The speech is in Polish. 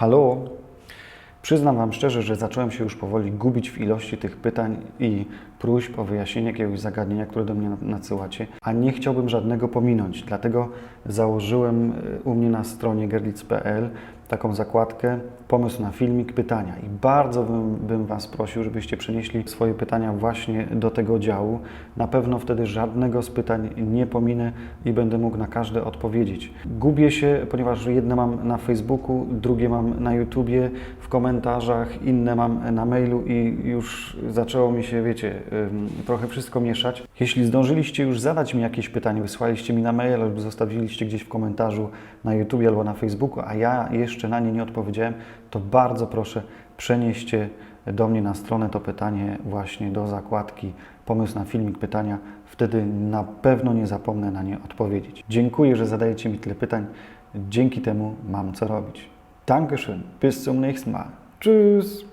Halo? Przyznam Wam szczerze, że zacząłem się już powoli gubić w ilości tych pytań i próśb o wyjaśnienie jakiegoś zagadnienia, które do mnie nadsyłacie, a nie chciałbym żadnego pominąć. Dlatego założyłem y, u mnie na stronie gerlitz.pl taką zakładkę pomysł na filmik, pytania. I bardzo bym, bym Was prosił, żebyście przenieśli swoje pytania właśnie do tego działu. Na pewno wtedy żadnego z pytań nie pominę i będę mógł na każde odpowiedzieć. Gubię się, ponieważ jedne mam na Facebooku, drugie mam na YouTubie, w komentarzach, inne mam na mailu i już zaczęło mi się, wiecie, trochę wszystko mieszać. Jeśli zdążyliście już zadać mi jakieś pytanie, wysłaliście mi na mail albo zostawiliście gdzieś w komentarzu na YouTubie albo na Facebooku, a ja jeszcze na nie nie odpowiedziałem, to bardzo proszę przenieście do mnie na stronę to pytanie właśnie do zakładki pomysł na filmik pytania. Wtedy na pewno nie zapomnę na nie odpowiedzieć. Dziękuję, że zadajecie mi tyle pytań. Dzięki temu mam co robić. Dankeschön. Bis zum nächsten Mal. Tschüss.